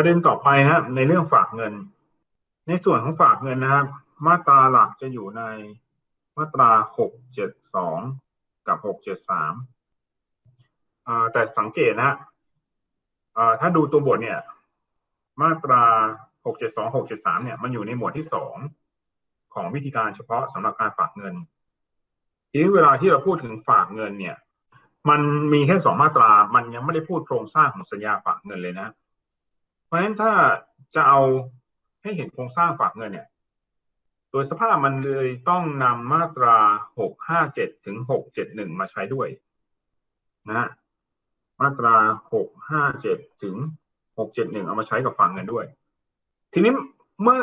ประเด็นต่อไปนะในเรื่องฝากเงิน ในส่วนของฝากเงินนะครับ มาตราหลักจะอยู่ในมาตราหกเจ็ดสองกับหกเจ็ดสามแต่สังเกตนะถ้าดูตัวบทเนี่ย มาตราหกเจ็ดสองหกเจ็ดสามเนี่ย มันอยู่ในหมวดที่สองของวิธีการเฉพาะสำหรับการฝากเงิน ทีนี้เวลาที่เราพูดถึงฝากเงินเนี่ย มันมีแค่สองมาตรา มันยังไม่ได้พูดโครงสร้างของสัญญาฝากเงินเลยนะ เพราะฉะนั้นถ้าจะเอาให้เห็นโครงสร้างฝากเงินเนี่ย โดยสภาพมันเลยต้องนำมาตราหกห้าเจ็ดถึงหกเจ็ดหนึ่งมาใช้ด้วยนะมาตราหกห้าเจ็ดถึงหกเจ็ดหนึ่งเอามาใช้กับฝากเงินด้วย ทีนี้เมื่อ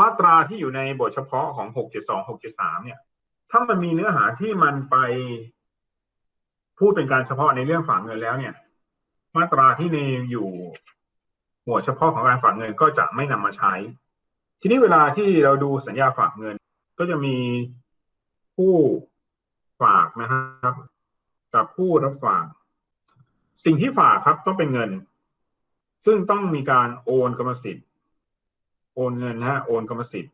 มาตราที่อยู่ในบทเฉพาะของหกเจ็ดสองหกเจ็ดสามเนี่ย ถ้ามันมีเนื้อหาที่มันไปพูดเป็นการเฉพาะในเรื่องฝากเงินแล้วเนี่ย มาตราที่ในอยู่ หมวดเฉพาะของการฝากเงินก็จะไม่นำมาใช้ ทีนี้เวลาที่เราดูสัญญาฝากเงิน ก็จะมีผู้ฝากนะครับ กับผู้รับฝาก สิ่งที่ฝากครับต้องเป็นเงิน ซึ่งต้องมีการโอนกรรมสิทธิ์ โอนเงินนะฮะโอนกรรมสิทธิ์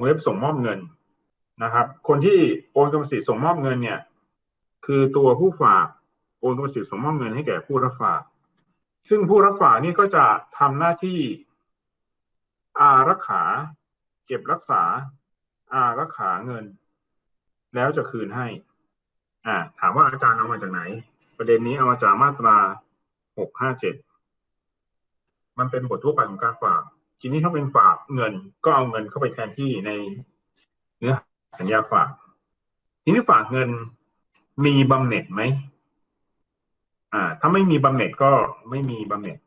เว็บส่งมอบเงินนะครับ คนที่โอนกรรมสิทธิ์ส่งมอบเงินเนี่ย คือตัวผู้ฝากโอนกรรมสิทธิ์ส่งมอบเงินให้แก่ผู้รับฝาก ซึ่งผู้รับฝากนี่ก็จะทำหน้าที่อารักขา เก็บรักษา อารักขาเงิน แล้วจะคืนให้ อ่า ถามว่าอาจารย์เอามาจากไหน ประเด็นนี้เอามาจากมาตราหกห้าเจ็ดมันเป็นบททั่วไปของการฝาก ทีนี้ถ้าเป็นฝากเงิน ก็เอาเงินเข้าไปแทนที่ในเนื้อสัญญาฝาก ทีนี้ฝากเงินมีบำเหน็จไหม อ่า ถ้าไม่มีบำเหน็จก็ไม่มีบำเหน็จ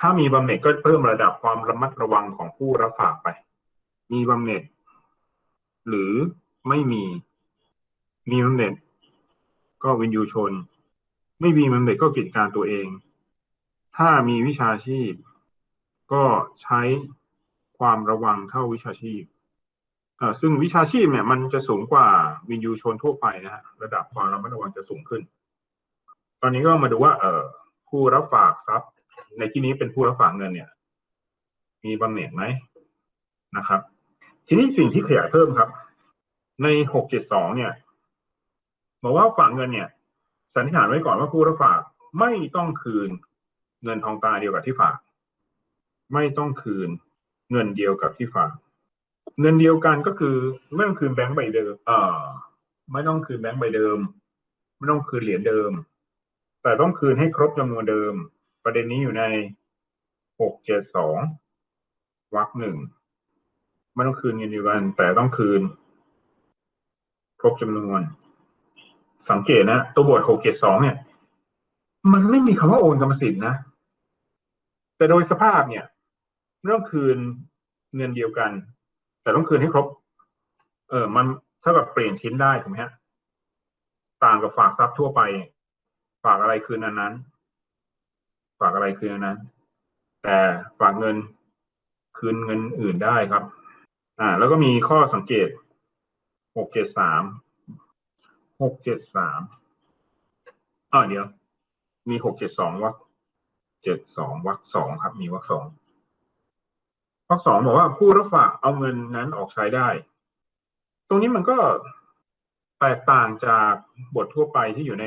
ถ้ามีบำเหน็จก็เพิ่มระดับความระมัดระวังของผู้รับฝากไป มีบำเหน็จ หรือไม่มีมีบำเหน็จ ก็วินยูชน ไม่มีบำเหน็จก็กิจการตัวเอง ถ้ามีวิชาชีพ ก็ใช้ความระวังเท่าวิชาชีพซึ่งวิชาชีพเนี่ยมันจะสูงกว่าวินยูชนทั่วไปนะฮะระดับความระมัดระวังจะสูงขึ้น อนนี้ก็มาดูว่า เออผู้รับฝากทรัพย์ ในที่นี้เป็นผู้รับฝากเงินเนี่ย มีบำเหน็จไหมนะครับ ทีนี้สิ่งที่ขยายเพิ่มครับ ในหกเจ็ดสองเนี่ยบอกว่าฝากเงินเนี่ยสันนิษฐานไว้ก่อนว่าผู้รับฝากไม่ต้องคืนเงินทองตาเดียวกับที่ฝาก ไม่ต้องคืนเงินเดียวกับที่ฝาก เงินเดียวกันก็คือไม่ต้องคืนแบงค์ใบเดิมอ่าไม่ต้องคืนแบงค์ใบเดิม ไม่ต้องคืนเหรียญเดิม แต่ต้องคืนให้ครบจำนวนเดิม ประเด็นนี้อยู่ในหกเจ็ดสองวรรคหนึ่งไม่ต้องคืนเงินเดียวกันแต่ต้องคืน ครบจำนวน สังเกตนะ ตัวบทหกเจ็ดสองเนี่ย มันไม่มีคำว่าโอนกรรมสิทธิ์นะ แต่โดยสภาพเนี่ยไม่ต้องคืนเงินเดียวกัน แต่ต้องคืนให้ครบ เออ มันถ้าแบบเปลี่ยนชิ้นได้ถูกไหมฮะ ต่างกับฝากทรัพย์ทั่วไป ฝากอะไรคืนอันนั้น ฝากอะไรคืนอันนั้น แต่ฝากเงินคืนเงินอื่นได้ครับ อ่า แล้วก็มีข้อสังเกตหกเจ็ดสามหกเจ็ดสามอ่าเดี๋ยว มีหกเจ็ดสองวักเจ็ดสองวักสองครับ มีวักสองข้อสองบอกว่าผู้รับฝากเอาเงินนั้นออกใช้ได้ ตรงนี้มันก็แตกต่างจากบททั่วไปที่อยู่ใน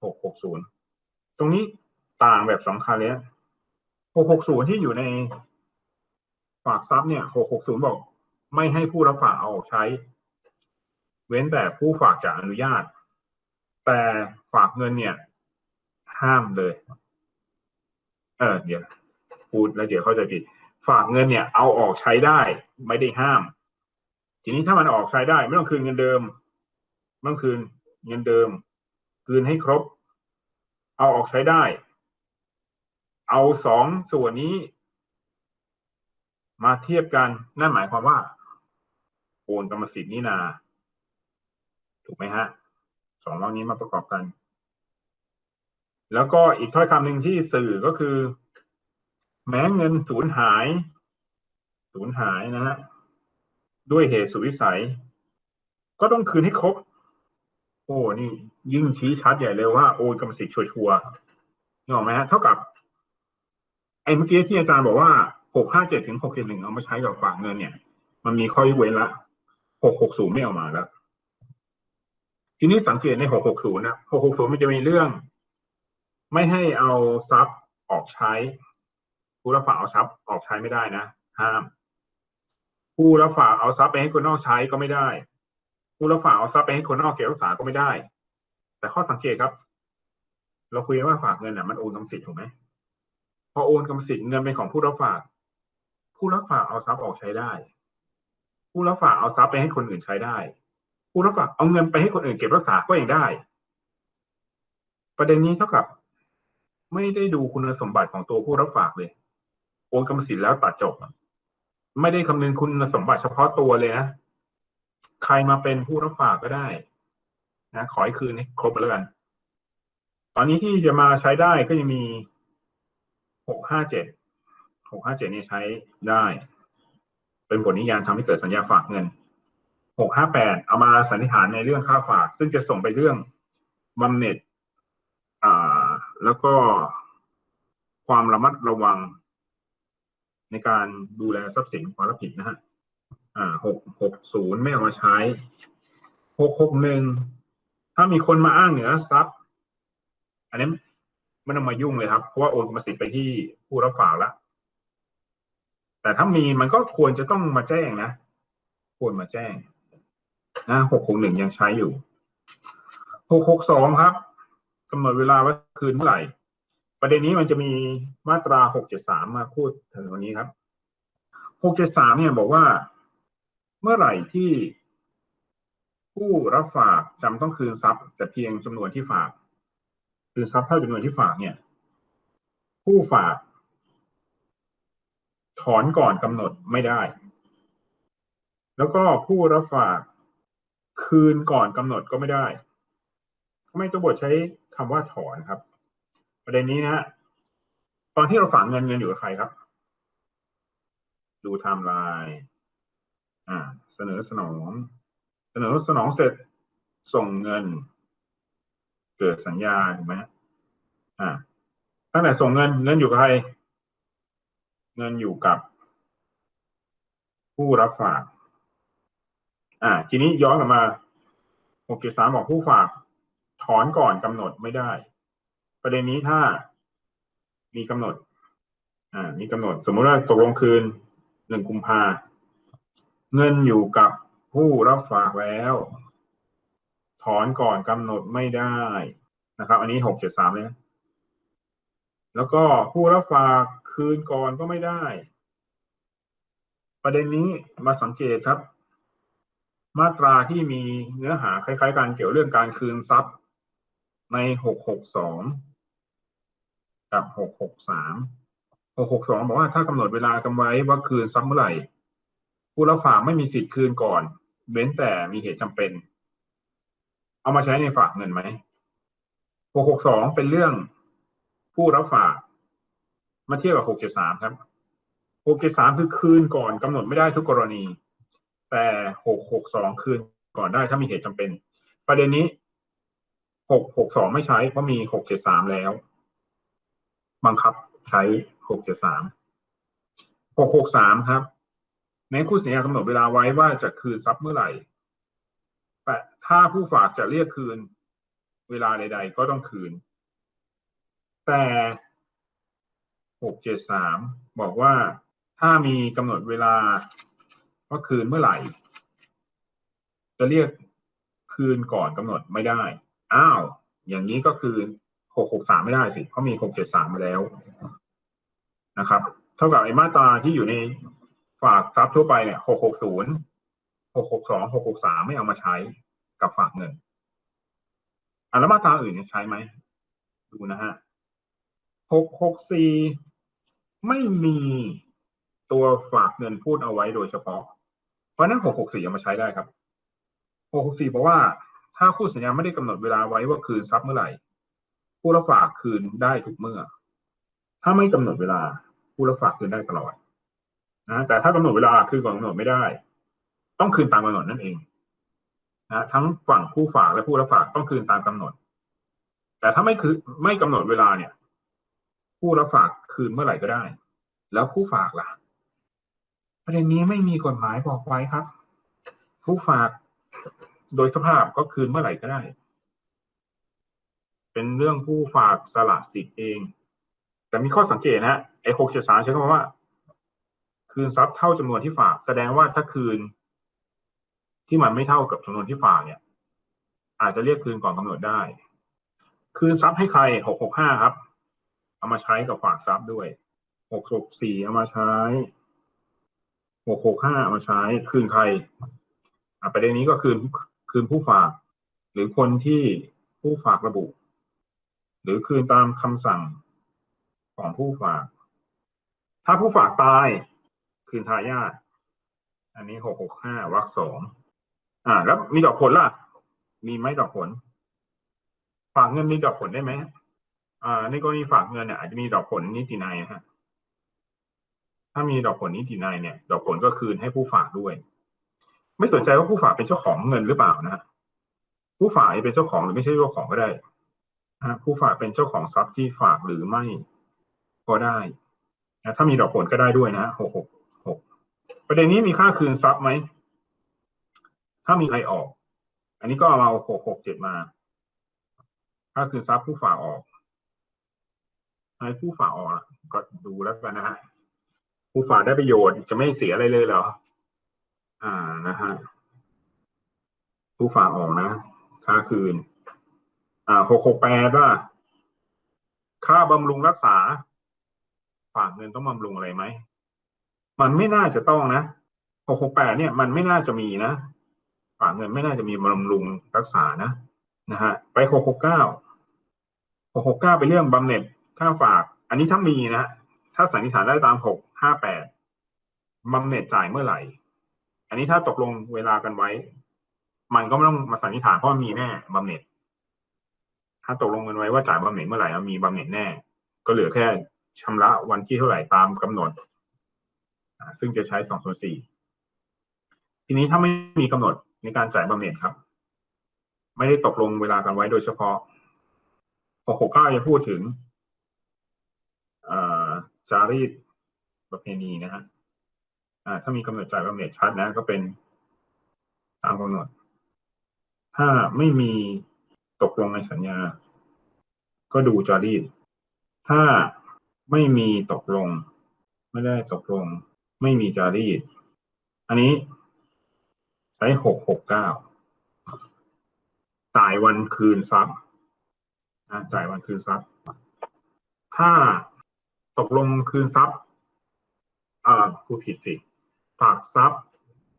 660ตรงนี้ต่างแบบสำคัญเลย660ที่อยู่ในฝากทรัพย์เนี่ย660บอก ไม่ให้ผู้รับฝากเอาออกใช้ เว้นแต่ผู้ฝากจะอนุญาต แต่ฝากเงินเนี่ย ห้ามเลย เออเดี๋ยวพูดแล้วเดี๋ยวเข้าใจผิด ฝากเงินเนี่ย เอาออกใช้ได้ ไม่ได้ห้าม ทีนี้ถ้ามันออกใช้ได้ ไม่ต้องคืนเงินเดิมไม่ต้องคืนเงินเดิม คืนให้ครบ เอาออกใช้ได้ เอาสองส่วนนี้ มาเทียบกันนั่นหมายความว่าโอนกรรมสิทธิ์นี่นา ถูกไหมฮะสองเรื่องนี้มาประกอบกัน แล้วก็อีกถ้อยคำหนึ่งที่สื่อก็คือ แม้เงินสูญหายสูญหายนะฮะด้วยเหตุสุวิสัย ก็ต้องคืนให้ครบ โอ้นี่ ยิ่งชี้ชัดใหญ่เลยว่าโอนกรรมสิทธิ์ชัวร์ๆนี่ออกไหมฮะเท่ากับไออ้เมื่อกี้ที่อาจารย์บอกว่าหกห้าเจ็ดถึงหกเจ็ดหนึ่งเอามาใช้กับฝากเงินเนี่ย มันมีข้อยกเว้นละหกหกศูนย์ไม่เอามาแล้ว ทีนี้สังเกตในหกหกศูนย์นะหกหกศูนย์มันจะมีเรื่อง ไม่ให้เอาทรัพย์ออกใช้ ผู้รับฝากเอาทรัพย์ออกใช้ไม่ได้นะห้ามผู้รับฝากเอาทรัพย์ไปให้คนนอกใช้ก็ไม่ได้ ผู้รับฝากเอาทรัพย์ไปให้คนนอกเก็บรักษาก็ไม่ได้ แต่ข้อสังเกตครับ เราคุยว่าฝากเงินน่ะมันโอนกรรมสิทธิ์ถูกไหมพอโอนกรรมสิทธิ์เงินเป็นของผู้รับฝาก ผู้รับฝากเอาทรัพย์ออกใช้ได้ ผู้รับฝากเอาทรัพย์ไปให้คนอื่นใช้ได้ ผู้รับฝากเอาเงินไปให้คนอื่นเก็บรักษาก็ยังได้ ประเด็นนี้เท่ากับ ไม่ได้ดูคุณสมบัติของตัวผู้รับฝากเลยโอนกรรมสิทธิ์แล้วตัดจบ ไม่ได้คำนึงคุณสมบัติเฉพาะตัวเลยนะ ใครมาเป็นผู้รับฝากก็ได้นะขอให้คืนให้ครบแล้วกัน ตอนนี้ที่จะมาใช้ได้ก็ยังมีหกห้าเจ็ดหกห้าเจ็ดนี่ใช้ได้ เป็นบทนิยามทำให้เกิดสัญญาฝากเงินหกห้าแปดเอามาสันนิษฐานในเรื่องค่าฝาก ซึ่งจะส่งไปเรื่องบำเหน็จอ่า แล้วก็ความระมัดระวังในการดูแลทรัพย์สินความรับผิดนะฮะ อ่าหกหกศูนย์ไม่เอามาใช้หกหกหนึ่งถ้ามีคนมาอ้างเหนือทรัพย์ อันนี้ไม่ต้องมายุ่งเลยครับเพราะว่าโอนกรรมสิทธิ์ไปที่ผู้รับฝากแล้วแต่ถ้ามีมันก็ควรจะต้องมาแจ้งนะ ควรมาแจ้งนะหกหกหนึ่งยังใช้อยู่หกหกสองครับกำหนดเวลาว่าคืนเมื่อไหร่ ประเด็นนี้มันจะมีมาตราหกเจ็ดสามมาพูดถึงวันนี้ครับหกเจ็ดสามเนี่ยบอกว่า เมื่อไหร่ที่ผู้รับฝากจำต้องคืนทรัพย์ แต่เพียงจำนวนที่ฝาก คืนทรัพย์เท่าจำนวนที่ฝากเนี่ย ผู้ฝาก ถอนก่อนกำหนดไม่ได้ แล้วก็ผู้รับฝากคืนก่อนกำหนดก็ไม่ได้ทำไมตัวบทใช้คำว่าถอนครับ ประเด็นนี้นะฮะตอนที่เราฝากเงินเงินอยู่กับใครครับ ดูไทม์ไลน์ อ่า เสนอสนอง เสนอสนองเสร็จส่งเงิน เกิดสัญญาถูกไหมอ่าตั้งแต่ส่งเงินเงินอยู่กับใคร เงินอยู่กับ ผู้รับฝาก อ่า ทีนี้ย้อนกลับมาหกเจ็ดสามบอกผู้ฝาก ถอนก่อนกำหนดไม่ได้ ประเด็นนี้ถ้ามีกำหนด อ่า มีกำหนด สมมติว่าตกลงคืนหนึ่งกุมภา เงินอยู่กับผู้รับฝากแล้ว ถอนก่อนกำหนดไม่ได้นะครับ อันนี้หกเจ็ดสามเลยนะแล้วก็ผู้รับฝากคืนก่อนก็ไม่ได้ ประเด็นนี้มาสังเกตครับ มาตราที่มีเนื้อหาคล้ายๆกันเกี่ยวเรื่องการคืนทรัพย์ในหกหกสองกับหกหกสามหกหกสองบอกว่าถ้ากำหนดเวลากำไว้ว่าคืนทรัพย์เมื่อไหร่ ผู้รับฝากไม่มีสิทธิ์คืนก่อน เว้นแต่มีเหตุจำเป็น เอามาใช้ในฝากเงินไหมหกหกสองเป็นเรื่องผู้รับฝาก มาเทียบกับหกเจ็ดสามครับหกเจ็ดสามคือคืนก่อนกำหนดไม่ได้ทุกกรณี แต่หกหกสองคืนก่อนได้ถ้ามีเหตุจำเป็น ประเด็นนี้หกหกสองไม่ใช้เพราะมีหกเจ็ดสามแล้ว บังคับใช้หกเจ็ดสามหกหกสามครับ แม้คู่สัญญากำหนดเวลาไว้ว่าจะคืนทรัพย์เมื่อไหร่แต่ถ้าผู้ฝากจะเรียกคืนเวลาใด ๆ ก็ต้องคืน แต่หกเจ็ดสามบอกว่าถ้ามีกำหนดเวลาว่าคืนเมื่อไหร่ จะเรียกคืนก่อนกำหนดไม่ได้ อ้าว อย่างนี้ก็คือหกหกสามไม่ได้สิ เพราะมีหกเจ็ดสามมาแล้วนะครับ เท่ากับไอ้มาตราที่อยู่ใน ฝากทรัพย์ทั่วไปเนี่ยหกหกศูนย์หกหกสองหกหกสามไม่เอามาใช้กับฝากเงินอะแล้วมาตราอื่นเนี่ยใช้ไหมดูนะฮะหกหกสี่ไม่มีตัวฝากเงินพูดเอาไว้โดยเฉพาะ เพราะนั้นหกหกสี่เอามาใช้ได้ครับหกหกสี่บอกว่าถ้าคู่สัญญาไม่ได้กำหนดเวลาไว้ว่าคืนทรัพย์เมื่อไหร่ ผู้รับฝากคืนได้ทุกเมื่อ ถ้าไม่กำหนดเวลาผู้รับฝากคืนได้ตลอด นะแต่ถ้ากำหนดเวลาคืนก่อนกำหนดไม่ได้ ต้องคืนตามกำหนดนั่นเองนะทั้งฝั่งผู้ฝากและผู้รับฝากต้องคืนตามกำหนด แต่ถ้าไม่คือไม่กำหนดเวลาเนี่ย ผู้รับฝากคืนเมื่อไหร่ก็ได้ แล้วผู้ฝากล่ะประเด็นนี้ไม่มีกฎหมายบอกไว้ครับ ผู้ฝากโดยสภาพก็คืนเมื่อไหร่ก็ได้ เป็นเรื่องผู้ฝากสละสิทธิ์เอง แต่มีข้อสังเกตนะฮะไอ้หกเจ็ดสามใช้คำว่า คืนทรัพย์เท่าจำนวนที่ฝาก แสดงว่าถ้าคืน ที่มันไม่เท่ากับจำนวนที่ฝากเนี่ย อาจจะเรียกคืนก่อนกำหนดได้ คืนทรัพย์ให้ใครหกหกห้าครับ เอามาใช้กับฝากทรัพย์ด้วยหกหกสี่เอามาใช้หกหกห้าเอามาใช้คืนใครอะประเด็นนี้ก็คืนคืนผู้ฝาก หรือคนที่ผู้ฝากระบุ หรือคืนตามคำสั่งของผู้ฝาก ถ้าผู้ฝากตาย คืนทายาทอันนี้หกหกห้าวรรคสองอ่า แล้วมีดอกผลล่ะ มีไหมดอกผล ฝากเงินมีดอกผลได้ไหมอ่าในกรณีฝากเงินเนี่ยอาจจะมีดอกผลนิตินัยนะฮะถ้ามีดอกผลนิตินัยเนี่ย ดอกผลก็คืนให้ผู้ฝากด้วย ไม่สนใจว่าผู้ฝากเป็นเจ้าของเงินหรือเปล่านะฮะผู้ฝากเป็นเจ้าของหรือไม่ใช่เจ้าของก็ได้ฮะผู้ฝากเป็นเจ้าของทรัพย์ที่ฝากหรือไม่ก็ได้นะถ้ามีดอกผลก็ได้ด้วยนะหกหก ประเด็นนี้มีค่าคืนทรัพย์ไหม ถ้ามีใครออก อันนี้ก็เอาหกหกเจ็ดมา ค่าคืนทรัพย์ผู้ฝากออกให้ผู้ฝากออกก็ดูแล้วกันนะฮะ ผู้ฝากได้ประโยชน์จะไม่เสียอะไรเลยเหรอ อ่านะฮะ ผู้ฝากออกนะ ค่าคืน อ่าหกหกแปดว่า ค่าบำรุงรักษา ฝากเงินต้องบำรุงอะไรไหม มันไม่น่าจะต้องนะหกหกแปดเนี่ยมันไม่น่าจะมีนะฝากเงินไม่น่าจะมีบำรุงรักษานะนะฮะไปหกหกเก้าหกหกเก้าเป็นเรื่องบำเหน็จค่าฝาก อันนี้ถ้ามีนะถ้าสันนิษฐานได้ตามหกห้าแปดบำเหน็จจ่ายเมื่อไหร่ อันนี้ถ้าตกลงเวลากันไว้ มันก็ไม่ต้องมาสันนิษฐานเพราะมีแน่บำเหน็จ ถ้าตกลงกันไว้ว่าจ่ายบำเหน็จเมื่อไหร่มีบำเหน็จแน่ ก็เหลือแค่ชำระวันที่เท่าไหร่ตามกำหนด ซึ่งจะใช้สองส่วนสี่ทีนี้ถ้าไม่มีกำหนดในการจ่ายบำเหน็จครับ ไม่ได้ตกลงเวลากันไว้โดยเฉพาะ669จะพูดถึงจารีตประเพณีนะฮะถ้ามีกำหนดจ่ายบำเหน็จชัดนะ ก็เป็นตามกำหนด ถ้าไม่มีตกลงในสัญญา ก็ดูจารีต ถ้าไม่มีตกลง ไม่ได้ตกลง ไม่มีจารีตอันนี้ใช้หกหกเก้าจ่ายวันคืนทรัพย์จ่ายวันคืนทรัพย์ ถ้าตกลงคืนทรัพย์อ่าผู้ผิดสิฝากทรัพย์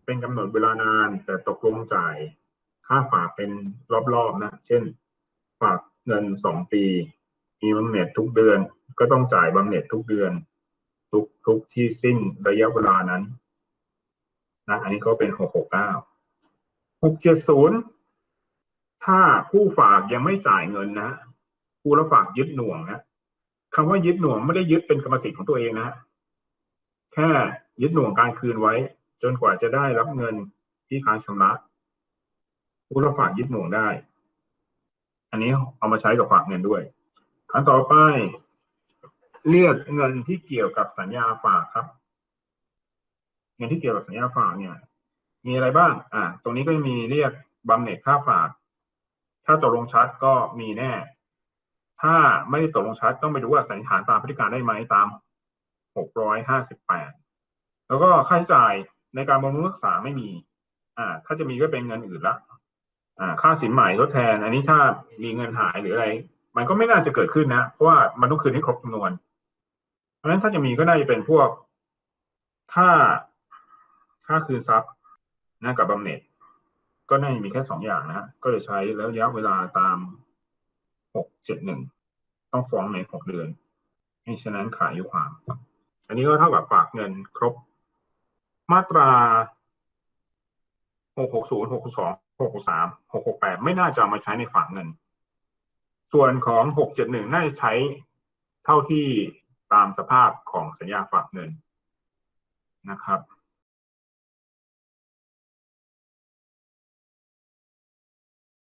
เป็นกำหนดเวลานาน แต่ตกลงจ่ายค่าฝากเป็นรอบๆนะ เช่น ฝากเงินสองปี มีบำเหน็จทุกเดือน ก็ต้องจ่ายบำเหน็จทุกเดือน ทุกทุกที่สิ้นระยะเวลานั้นนะอันนี้ก็เป็นหกหกเก้าหกเจ็ดศูนย์ถ้าผู้ฝากยังไม่จ่ายเงินนะผู้รับฝากยึดหน่วงนะคำว่ายึดหน่วงไม่ได้ยึดเป็นกรรมสิทธิ์ของตัวเองนะแค่ยึดหน่วงการคืนไว้ จนกว่าจะได้รับเงินที่ค้างชำระผู้รับฝากยึดหน่วงได้ อันนี้เอามาใช้กับฝากเงินด้วยขั้นต่อไป เรียกเงินที่เกี่ยวกับสัญญาฝากครับ เงินที่เกี่ยวกับสัญญาฝากเนี่ย มีอะไรบ้าง อ่า ตรงนี้ก็มีเรียกบำเหน็จค่าฝาก ถ้าตกลงชัดก็มีแน่ ถ้าไม่ตกลงชัดต้องไปดูว่าสันนิษฐานตามพฤติการได้ไหมตาม658แล้วก็ค่าใช้จ่ายในการบำรุงรักษาไม่มี อ่า ถ้าจะมีก็เป็นเงินอื่นละอ่า ค่าสินใหม่ทดแทน อันนี้ถ้ามีเงินหายหรืออะไร มันก็ไม่น่าจะเกิดขึ้นนะ เพราะว่ามันต้องคืนให้ครบจำนวน เพราะฉะนั้นถ้าจะมีก็น่าจะเป็นพวกค่าค่าคืนทรัพย์นะกับบำเหน็จ ก็น่าจะมีแค่สองอย่างนะฮะก็จะใช้แล้วระยะเวลาตามหกเจ็ดหนึ่งต้องฟ้องในหกเดือนให้ฉะนั้นขายยุความ อันนี้ก็เท่ากับฝากเงินครบ มาตราหกหกศูนย์หกสองหกสามหกหกแปดไม่น่าจะมาใช้ในฝากเงิน ส่วนของหกเจ็ดหนึ่งน่าจะใช้เท่าที่ ตามสภาพของสัญญาฝากเงินนะครับ